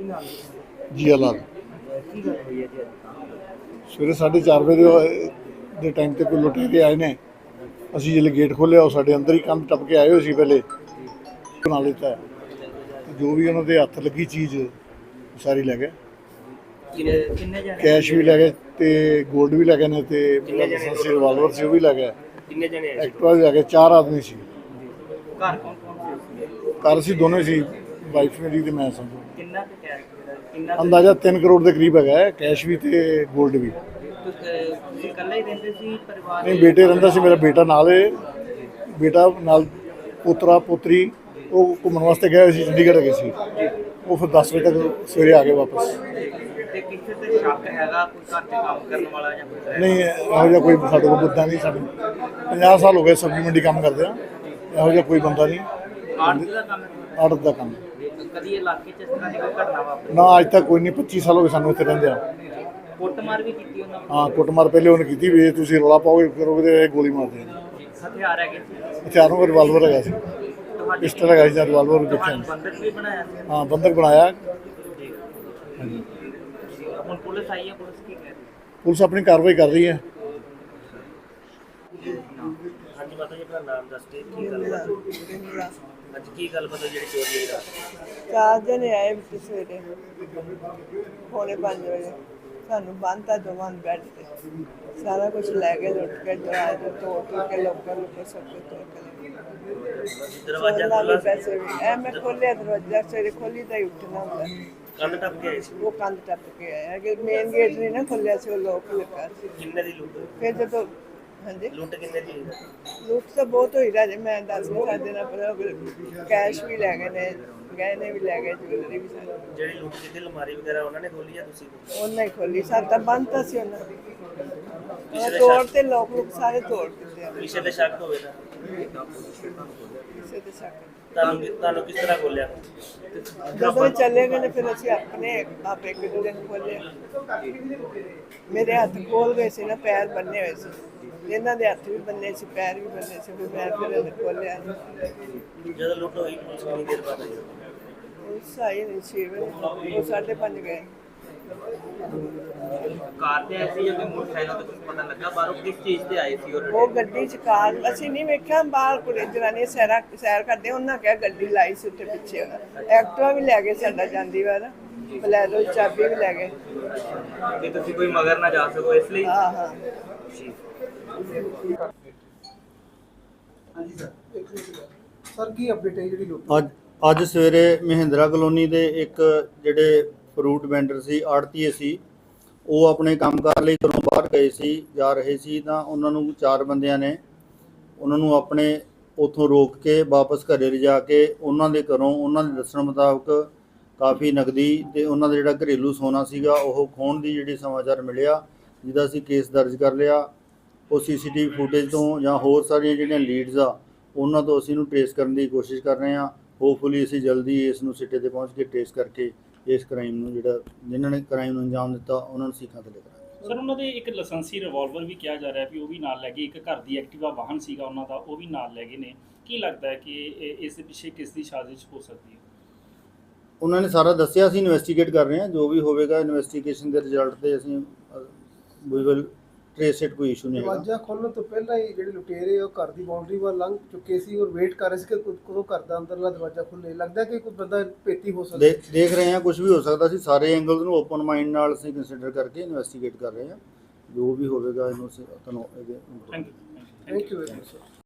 ਲਾਲ। ਜੀ ਅੱਜ? ਸਵੇਰੇ 4:30 ਵਜੇ ਦੇ- ਦੇ ਟਾਈਮ ਤੇ ਕੋਈ ਲੁਟੇਰੇ ਆਏ ਨੇ। ਅਸੀਂ ਜਿਹੜੇ ਗੇਟ ਖੋਲ੍ਹਿਆ ਉਹ ਸਾਡੇ ਅੰਦਰ ਹੀ ਕੰਧ ਟੱਪ ਕੇ ਆਏ ਹੋਏ ਸੀ ਪਹਿਲੇ। ਬਣਾ ਲਿੱਤਾ ਤੇ ਜੋ ਵੀ ਉਹਨਾਂ ਦੇ ਹੱਥ ਲੱਗੀ ਚੀਜ਼ ਉਹ ਸਾਰੀ ਲੈ ਗਏ। ਕਿੰਨੇ ਕਿੰਨੇ ਜਣੇ? ਕੈਸ਼ ਵੀ ਲੈ ਗਏ ਤੇ 골ਡ ਵੀ ਲੈ ਗਏ ਨੇ ਤੇ ਮੇਰਾ ਲਾਇਸੈਂਸ ਰਿਵਾਲਵਰ ਸੀ ਉਹ ਵੀ ਲੈ ਗਏ। ਕਿੰਨੇ ਜਣੇ ਆਏ ਸੀ? ਐਕਟਿਵਾ ਵੀ ਲੈ ਗਏ ਚਾਰ ਆਦਮੀ ਸੀ। ਘਰ ਕੌਣ ਕੌਣ ਸੀ? ਘਰ ਸੀ ਦੋਨੇ ਸੀ। ਵਾਈਫ ਮੇਰੀ ਤੇ ਮੈਂ ਸਮਝੋ। ਕਿੰਨਾ ਕੁ ਕੈਸ਼ ਕਿੰਨਾ ਕੁ- ਅੰਦਾਜ਼ਾ 3 ਕਰੋੜ ਦੇ ਕਰੀਬ ਹੈਗਾ ਹੈ, ਕੈਸ਼ ਵੀ ਤੇ 골ਡ ਵੀ ਤੁਸ- ਇਕੱਲੇ ਹੀ ਰਹਿੰਦੇ ਸੀ ਪਰਿਵਾਰ ਨਹੀਂ ਬੇਟੇ ਰਹਿੰਦਾ ਸੀ ਮੇਰਾ ਬੇਟਾ ਨਾਲ ਹੈ ਬੇਟਾ ਨਾਲ ਪੁੱਤਰਾ ਪੁੱਤਰੀ ਉਹ ਘੁੰਮਣ ਵਾਸਤੇ ਗਏ ਹੋਏ ਸੀ ਚੰਡੀਗੜ੍ਹ ਗਏ ਸੀ। ਉਹ ਫਿਰ 10 ਵਜੇ ਤੱਕ ਸਵੇਰੇ ਆ ਗਏ ਵਾਪਸ। ਤੇ ਕਿਸੇ ਤੇ ਸ਼ੱਕ ਹੈਗਾ ਕੋਈ ਘਰ ਤੇ ਕੰਮ ਕਰਨ ਵਾਲਾ ਜਾਂ ਕੋਈ ਨਹੀਂ ਇਹੋ ਜਿਹਾ ਕੋਈ ਸਾਡੇ ਕੋਲ ਬੰਦਾ ਨਹੀਂ ਸਾਡੇ 50 ਸਾਲ ਹੋ ਗਏ ਸਬਜ਼ੀ ਮੰਡੀ ਕੰਮ ਕਰਦੇ ਆ ਇਹੋ ਜਿਹਾ ਕੋਈ ਬੰਦਾ ਨਹੀਂ। ਆਰਟ ਦਾ ਕੰਮ ਆੜਤ ਦਾ ਕੰਮ। ਕਦੀ ਇਲਾਕੇ 'ਚ ਇਸ ਤਰ੍ਹਾਂ ਦੀ ਕੋਈ ਘਟਨਾ ਵਾਪਰੀ? ਨਾ ਅੱਜ ਤੱਕ ਕੋਈ ਨਹੀਂ 25 ਸਾਲ ਹੋ ਗਏ ਸਾਨੂੰ ਇੱਥੇ ਰਹਿੰਦੇ ਆ। ਕੁੱਟਮਾਰ ਵੀ ਕੀਤੀ ਉਹਨਾਂ ਹਾਂ ਕੁੱਟਮਾਰ ਪਹਿਲੇ ਉਹਨੇ ਕੀਤੀ ਵੀ ਤੁਸੀਂ ਰੌਲਾ ਪਾਓਗੇ ਕਰੋਗੇ ਤੇ ਇਹ ਗੋਲੀ ਮਾਰ ਦੇਣੀ ਨੇ ਹਥਿਆਰ ਹੈਗੇ ਸੀ? ਹਥਿਆਰਾਂ ਕੋਲ ਰਿਵਾਲਵਰ ਹੈਗਾ ਸੀ। ਤੁਹਾਡੇ ਪਿਸਟਲ ਹੈਗਾ ਸੀ ਜਾਂ ਰਿਵਾਲਵਰ ਦੇਖਿਆ ਤੁਹਾਨੂੰ ਨਹੀਂ। ਬੰਦਕ ਵੀ ਬਣਾਇਆ ਸੀ? ਹਾਂ ਬੰਦਕ ਬਣਾਇਆ। ਹੁਣ ਪੁਲਿਸ ਆਈ ਹੈ ਪੁਲਿਸ ਕੀ ਕਹਿ ਰਹੀ ਪੁਲਿਸ ਆਪਣੀ ਕਾਰਵਾਈ ਕਰ ਰਹੀ ਹੈ। ਹਾਂਜੀ ਮਾਤਾ ਜੀ ਆਪਣਾ ਨਾਮ ਦੱਸ ਕੇ ਕੀ ਗੱਲ ਅੱਜ ਕੀ ਗੱਲ ਪਤਾ ਜਿਹੜੀ ਚੋਰੀ ਹੋਈ ਰਾਤ? ਚਾਰ ਜਣੇ ਆਏ ਵਿੱਚ ਸਵੇਰੇ ਪੌਣੇ ਪੰਜ ਵਜੇ। ਸਾਨੂੰ ਬੰਨਤਾ ਦੋਵਾਂ ਨੂੰ ਬੈੱਡ ਤੇ। ਸਾਰਾ ਕੁਝ ਲੈ ਕੇ ਲੁੱਟ ਕੇ ਦਰਾਜ ਤੋੜ ਤੋੜ ਕੇ ਲੋਕਾਂ ਨੂੰ ਕੁਛ ਸਭ ਕੁਝ ਤੋੜ ਕੇ ਲੈ ਗਏ। ਦਰਵਾਜ਼ਾ ਸੋਨਾ ਵੀ ਖੁੱਲਾ ਪੈਸੇ ਵੀ ਐ ਮੈਂ ਖੋਲਿਆ ਦਰਵਾਜ਼ਾ ਸਵੇਰੇ ਖੋਲੀ ਤਾਂ ਹੀ ਉੱਠਣਾ ਹੁੰਦਾ। ਕੰਨ ਟੱਪ ਕੇ ਆਏ ਸੀ? ਉਹ ਕੰਧ ਟੱਪ ਕੇ ਆਇਆ ਕਿ ਮੇਨ ਗੇਟ ਨਹੀਂ ਨਾ ਖੋਲਿਆ ਸੀ ਉਹ ਲੋਕ ਲੱਗਾ ਸੀ। ਕਿੰਨੇ ਦੀ ਲੁੱਟ ਫਿਰ ਜਦੋਂ ਹਾਂਜੀ। ਲੁੱਟ ਕਿੰਨੇ ਦੀ ਹੋਈ? ਲੁੱਟ ਤਾਂ ਬਹੁਤ ਹੋਈ ਰਾਜੇ ਮੈਂ ਦੱਸ ਨਹੀਂ ਸਕਦੇ ਨਾ ਪਰ ਕੈਸ਼ ਵੀ ਲੈ ਗਏ ਨੇ ਗਹਿਣੇ ਵੀ ਲੈ ਗਏ ਜੁਐਲਰੀ ਵੀ ਸਾਰੀ ਜਿਹੜੀ ਲੁੱਟ ਕੀਤੀ ਅਲਮਾਰੀ ਵਗੈਰਾ ਉਹਨਾਂ ਨੇ ਖੋਲੀ ਆ ਤੁਸੀਂ ਉਹਨਾਂ ਹੀ ਖੋਲੀ ਸਾਡਾ ਬੰਦ ਤਾਂ ਸੀ ਉਹਨਾਂ ਉਹਨਾਂ ਤੋੜ ਤੇ ਲੋਕ ਲੋਕ ਸਾਰੇ ਤੋੜ ਦਿੱਤੇ ਆ। ਕਿਸੇ ਤੇ ਸ਼ੱਕ ਹੋਵੇ ਤਾਂ। ਕਿਸੇ ਦੇ ਸ਼ੱਕ ਤੁਹਾਨੂੰ ਤੁਹਾਨੂੰ ਕਿਸ ਤਰ੍ਹਾਂ ਖੋਲਿਆ? ਜਦੋਂ ਇਹ ਚਲੇ ਗਏ ਨੇ ਫਿਰ ਅਸੀਂ ਆਪਣੇ ਆਪ ਇੱਕ ਦੂਜੇ ਨੂੰ ਖੋਲੇ ਮੇਰੇ ਹੱਥ ਖੋਲ ਗਏ ਸੀ ਨਾ ਪੈਰ ਬੰਨੇ ਹੋਏ ਸੀ। ਇਹਨਾਂ ਦੇ ਹੱਥ ਵੀ ਬੰਨੇ ਸੀ ਪੈਰ ਵੀ ਬੰਨੇ ਸੀ ਫਿਰ ਮੈਂ ਫਿਰ ਇਹਨੇ ਖੋਲਿਆ ਜਦੋਂ ਲੁੱਟ ਹੋਈ ਪੁਲਿਸ ਕਿੰਨੀ ਦੇਰ ਬਾਅਦ ਆਈ? ਉਹ ਸਾਈ ਨਹੀਂ ਸੀ ਉਹ ਸਾਢੇ ਪੰਜ ਗਏ। ਕਾਰ ਤੇ ਆਏ ਸੀ ਜਾਂ ਕੋਈ ਮੋਟਰਸਾਈਕਲ ਤੇ ਕੁਝ ਪਤਾ ਲੱਗਾ ਬਾਹਰੋਂ ਕਿਸ ਚੀਜ਼ ਤੇ ਆਏ ਸੀ ਉਹ ਗੱਡੀ ਚ ਕਾਰ ਅਸੀਂ ਨਹੀਂ ਵੇਖਿਆ ਬਾਹਰ ਕੁੜੇ ਜਨਾਨੀ ਸੈਰਾ ਸੈਰ ਕਰਦੇ ਉਹਨਾਂ ਕਿਹਾ ਗੱਡੀ ਲਾਈ ਸੀ ਉੱਤੇ ਪਿੱਛੇ। ਐਕਟਿਵਾ ਵੀ ਲੈ ਗਏ ਸਾਡਾ ਜਾਂਦੀ ਵਾਰ ਬਲੈਰੋ ਦੀ ਚਾਬੀ ਵੀ ਲੈ ਗਏ। ਕਿ ਤੁਸੀਂ ਕੋਈ ਮਗਰ ਨਾ ਜਾ ਸਕੋ ਇਸ ਲਈ? ਹਾਂ ਹਾਂ। ਸਰ ਕੀ ਅਪਡੇਟ ਹੈ ਜਿਹੜੀ ਲੁੱਟ ਅੱਜ ਅੱਜ ਸਵੇਰੇ ਮਹਿੰਦਰਾ ਕਲੋਨੀ ਦੇ ਇੱਕ ਜਿਹੜੇ ਫਰੂਟ ਵੈਂਡਰ ਸੀ, ਆੜਤੀਏ ਸੀ, ਉਹ ਆਪਣੇ ਕੰਮਕਾਰ ਲਈ ਘਰੋਂ ਬਾਹਰ ਗਏ ਸੀ, ਜਾ ਰਹੇ ਸੀ ਤਾਂ ਉਹਨਾਂ ਨੂੰ ਚਾਰ ਬੰਦਿਆਂ ਨੇ ਉਹਨਾਂ ਨੂੰ ਆਪਣੇ ਉਥੋਂ ਰੋਕ ਕੇ ਵਾਪਸ ਘਰੇ ਲਿਜਾ ਕੇ ਉਹਨਾਂ ਦੇ ਘਰੋਂ ਉਹਨਾਂ ਦੇ ਦੱਸਣ ਮੁਤਾਬਕ ਕਾਫੀ ਨਗਦੀ ਤੇ ਉਹਨਾਂ ਦਾ ਜਿਹੜਾ ਘਰੇਲੂ ਸੋਨਾ ਸੀਗਾ, ਉਹ ਖੋਣ ਦੀ ਜਿਹੜੀ ਸਮਾਚਾਰ ਮਿਲਿਆ, ਜਿਹਦਾ ਅਸੀਂ ਕੇਸ ਦਰਜ ਕਰ ਲਿਆ। ਉਹ ਸੀਸੀਟੀਵੀ ਫੁਟੇਜ ਤੋਂ ਜਾਂ ਹੋਰ ਸਾਰੀਆਂ ਜਿਹੜੀਆਂ ਲੀਡਸ ਆ ਉਹਨਾਂ ਤੋਂ ਅਸੀਂ ਇਹਨੂੰ ਟ੍ਰੇਸ ਕਰਨ ਦੀ ਕੋਸ਼ਿਸ਼ ਕਰ ਰਹੇ ਹਾਂ। ਹੋਪਫੁਲੀ ਅਸੀਂ ਜਲਦੀ ਇਸ ਨੂੰ ਸਿੱਟੇ ਤੇ ਪਹੁੰਚ ਕੇ ਟ੍ਰੇਸ ਕਰਕੇ ਇਸ ਕ੍ਰਾਈਮ ਨੂੰ ਜਿਹੜਾ ਜਿਨ੍ਹਾਂ ਨੇ ਕ੍ਰਾਈਮ ਨੂੰ ਅੰਜਾਮ ਦਿੱਤਾ ਉਹਨਾਂ ਨੂੰ ਸਿੱਖਾਂ ਤੇ ਕਰਾਂਗੇ ਸਰ ਉਹਨਾਂ ਦੇ ਇੱਕ ਲਾਇਸੈਂਸੀ ਰਿਵਾਲਵਰ ਵੀ ਕਿਹਾ ਜਾ ਰਿਹਾ ਵੀ ਉਹ ਵੀ ਨਾਲ ਲੈ ਗਏ। ਇੱਕ ਘਰ ਦੀ ਐਕਟਿਵਾ ਵਾਹਨ ਸੀਗਾ ਉਹਨਾਂ ਦਾ ਉਹ ਵੀ ਨਾਲ ਲੈ ਗਏ ਨੇ। ਕੀ ਲੱਗਦਾ ਹੈ ਕਿ ਇਸ ਦੇ ਪਿੱਛੇ ਕਿਸ ਦੀ ਸਾਜ਼ਿਸ਼ ਹੋ ਸਕਦੀ ਹੈ? ਉਹਨਾਂ ਨੇ ਸਾਰਾ ਦੱਸਿਆ ਅਸੀਂ ਇਨਵੈਸਟੀਗੇਟ ਕਰ ਰਹੇ ਹਾਂ। ਜੋ ਵੀ ਹੋਵੇਗਾ ਇਨਵੈਸਟੀਗੇਸ਼ਨ ਦੇ ਰਿਜ਼ਲਟ ਤੇ ਅਸੀਂ ਵੀ ਵਿਲ ਟ੍ਰੇਸ ਇਟ ਕੋਈ ਇਸ਼ੂ ਨਹੀਂ ਹੈਗਾ। ਦਰਵਾਜ਼ਾ ਖੋਲਣ ਤੋਂ ਪਹਿਲਾਂ ਹੀ ਜਿਹੜੇ ਲੁਟੇਰੇ ਉਹ ਘਰ ਦੀ ਬਾਉਂਡਰੀ ਵੱਲ ਲੰਘ ਚੁੱਕੇ ਸੀ ਔਰ ਵੇਟ ਕਰ ਰਹੇ ਸੀ ਕਿ ਕਦ- ਕਦੋਂ ਘਰ ਦਾ ਅੰਦਰਲਾ ਦਰਵਾਜ਼ਾ ਖੁੱਲੇ ਲੱਗਦਾ ਕਿ ਕੋਈ ਬੰਦਾ ਪੇਤੀ ਹੋ ਸਕਦਾ। ਦੇ- ਦੇਖ ਰਹੇ ਹਾਂ ਕੁਝ ਵੀ ਹੋ ਸਕਦਾ ਸੀ। ਸਾਰੇ ਐਂਗਲਸ ਨੂੰ ਓਪਨ ਮਾਈਂਡ ਨਾਲ ਅਸੀਂ ਕੰਸੀਡਰ ਕਰਕੇ ਇਨਵੈਸਟੀਗੇਟ ਕਰ ਰਹੇ ਹਾਂ। ਜੋ ਵੀ ਹੋਵੇਗਾ ਇਹਨੂੰ ਅਸੀਂ ਤੁਹਾਨੂੰ ਇਹਦੇ thank you thank you very much